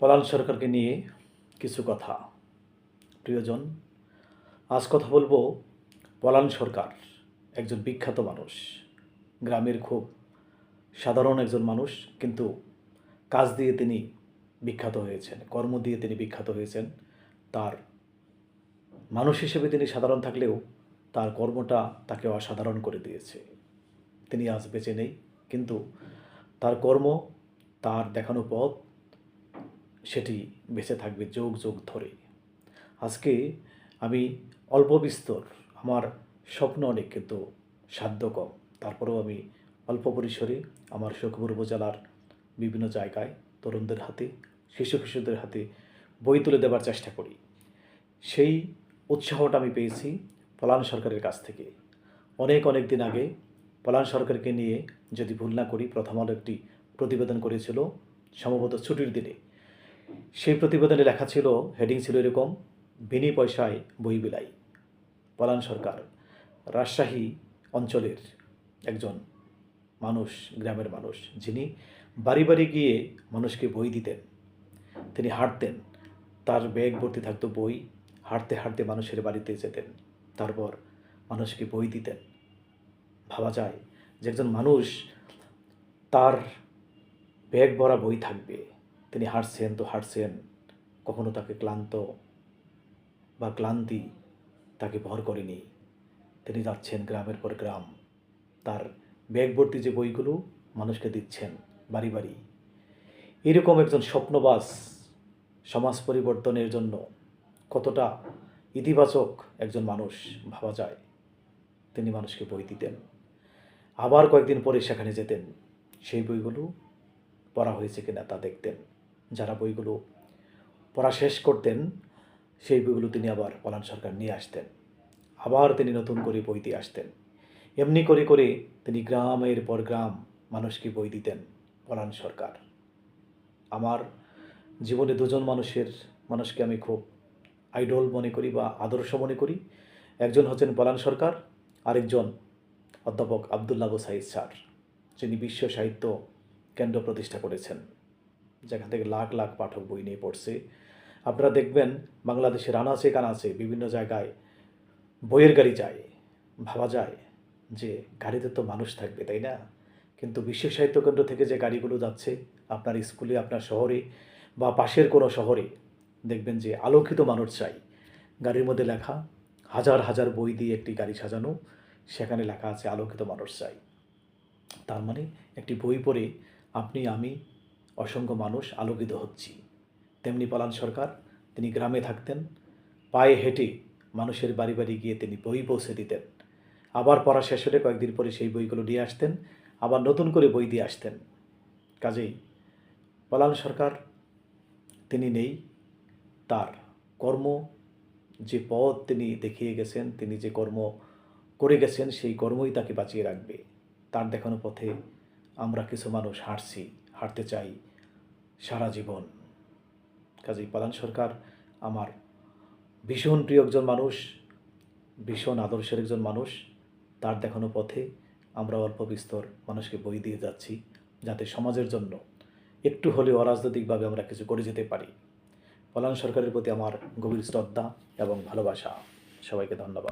পলাল সরকারকে নিয়ে কিছু কথা। প্রিয়জন, আজ কথা বলব পলাল সরকার, একজন বিখ্যাত মানুষ। গ্রামের খুব সাধারণ একজন মানুষ, কিন্তু কাজ দিয়ে তিনি বিখ্যাত হয়েছেন, কর্ম দিয়ে তিনি বিখ্যাত হয়েছেন। তার মানুষ হিসেবে তিনি সাধারণ থাকলেও তার কর্মটা তাকে অসাধারণ করে দিয়েছে। তিনি আজ বেঁচে নেই, কিন্তু তার কর্ম, তার দেখানো পথ সেটি বেঁচে থাকবে যোগ যোগ ধরে। আজকে আমি অল্প বিস্তর, আমার স্বপ্ন অনেক কিন্তু সাধ্য কম তারপরেও আমি অল্প পরিসরে আমার সুখপুর উপজেলার বিভিন্ন জায়গায় তরুণদের হাতে, শিশু কিশোরদের হাতে বই তুলে দেওয়ার চেষ্টা করি। সেই উৎসাহটা আমি পেয়েছি পলান সরকারের কাছ থেকে। অনেক অনেক দিন আগে পলান সরকারকে নিয়ে যদি ভুল না করি, প্রথম আলো একটি প্রতিবেদন করেছিল, সম্ভবত ছুটির দিনে। সেই প্রতিবেদনে লেখা ছিল হেডিং ছিল এরকম, বিনি পয়সায় বই বিলাই। পলান সরকার, রাজশাহী অঞ্চলের একজন মানুষ, গ্রামের মানুষ, যিনি বাড়ি বাড়ি গিয়ে মানুষকে বই দিতেন। তিনি হাঁটতেন, তার ব্যাগ ভর্তি থাকতো বই, হাঁটতে হাঁটতে মানুষের বাড়িতে যেতেন, তারপর মানুষকে বই দিতেন। ভাবা যায় যে একজন মানুষ তার ব্যাগ ভরা বই থাকবে। তিনি হাঁটছেন তো হাঁটছেন, কখনো তাকে ক্লান্ত বা ক্লান্তি তাকে ভর করেনি। তিনি যাচ্ছেন গ্রামের পর গ্রাম। তার ব্যাগ ভর্তি যে বইগুলো মানুষকে দিচ্ছেন বাড়ি বাড়ি। এরকম একজন স্বপ্নবাস সমাজ পরিবর্তনের জন্য কতটা ইতিবাচক একজন মানুষ ভাবা যায়, তিনি মানুষকে বই দিতেন। আবার কয়েকদিন পরে সেখানে যেতেন। সেই বইগুলো পড়া হয়েছে কিনা তা দেখতেন। যারা বইগুলো পড়া শেষ করতেন, সেই বইগুলো তিনি আবার পলান সরকার নিয়ে আসতেন। আবার তিনি নতুন করে বই দিয়ে আসতেন। এমনি করে করে তিনি গ্রামের পর গ্রাম মানুষকে বই দিতেন পলান সরকার। আমার জীবনে দুজন মানুষের, মানুষকে আমি খুব আইডল মনে করি বা আদর্শ মনে করি। একজন হচ্ছেন পলান সরকার, আরেকজন অধ্যাপক আবদুল্লাহ আবু সাইদ স্যার, যিনি বিশ্ব সাহিত্য কেন্দ্র প্রতিষ্ঠা করেছেন। যেখান থেকে লাখ লাখ পাঠক বই নিয়ে পড়ছে। আপনারা দেখবেন বাংলাদেশের আনাচে কানাচে বিভিন্ন জায়গায় বইয়ের গাড়ি যায়, ভাবা যায় যে গাড়িতে তো মানুষ থাকবে, তাই না? কিন্তু বিশ্ব সাহিত্য কেন্দ্র থেকে যে গাড়িগুলো যাচ্ছে, আপনার স্কুলে, আপনার শহরে বা পাশের কোনো শহরে দেখবেন যে আলোকিত মানুষ চাই। গাড়ির মধ্যে লেখা, হাজার হাজার বই দিয়ে একটি গাড়ি সাজানো, সেখানে লেখা আছে আলোকিত মানুষ চাই। তার মানে একটি বই পড়ে আপনি, আমি অসংখ্য মানুষ আলোকিত হচ্ছি। তেমনি পালান সরকার, তিনি গ্রামে থাকতেন, পায়ে হেঁটে মানুষের বাড়ি বাড়ি গিয়ে তিনি বই পৌঁছে দিতেন। আবার পড়া শেষ হলে কয়েকদিন পরে সেই বইগুলো নিয়ে আসতেন, আবার নতুন করে বই দিয়ে আসতেন। কাজেই পলান সরকার তিনি নেই, তার কর্ম যে পথ তিনি দেখিয়ে গেছেন, তিনি যে কর্ম করে গেছেন, সেই কর্মই তাকে বাঁচিয়ে রাখবে। তার দেখানো পথে আমরা কিছু মানুষ হাঁটছি। হাঁটতে চাই সারা জীবন। কাজেই প্রধান সরকার আমার ভীষণ প্রিয় একজন মানুষ, ভীষণ আদর্শের একজন মানুষ। তার দেখানো পথে আমরা অল্প বিস্তর মানুষকে বই দিয়ে যাচ্ছি যাতে সমাজের জন্য একটু হলেও অরাজনৈতিকভাবে আমরা কিছু করে যেতে পারি। পলান সরকারের প্রতি আমার গভীর শ্রদ্ধা এবং ভালোবাসা। সবাইকে ধন্যবাদ।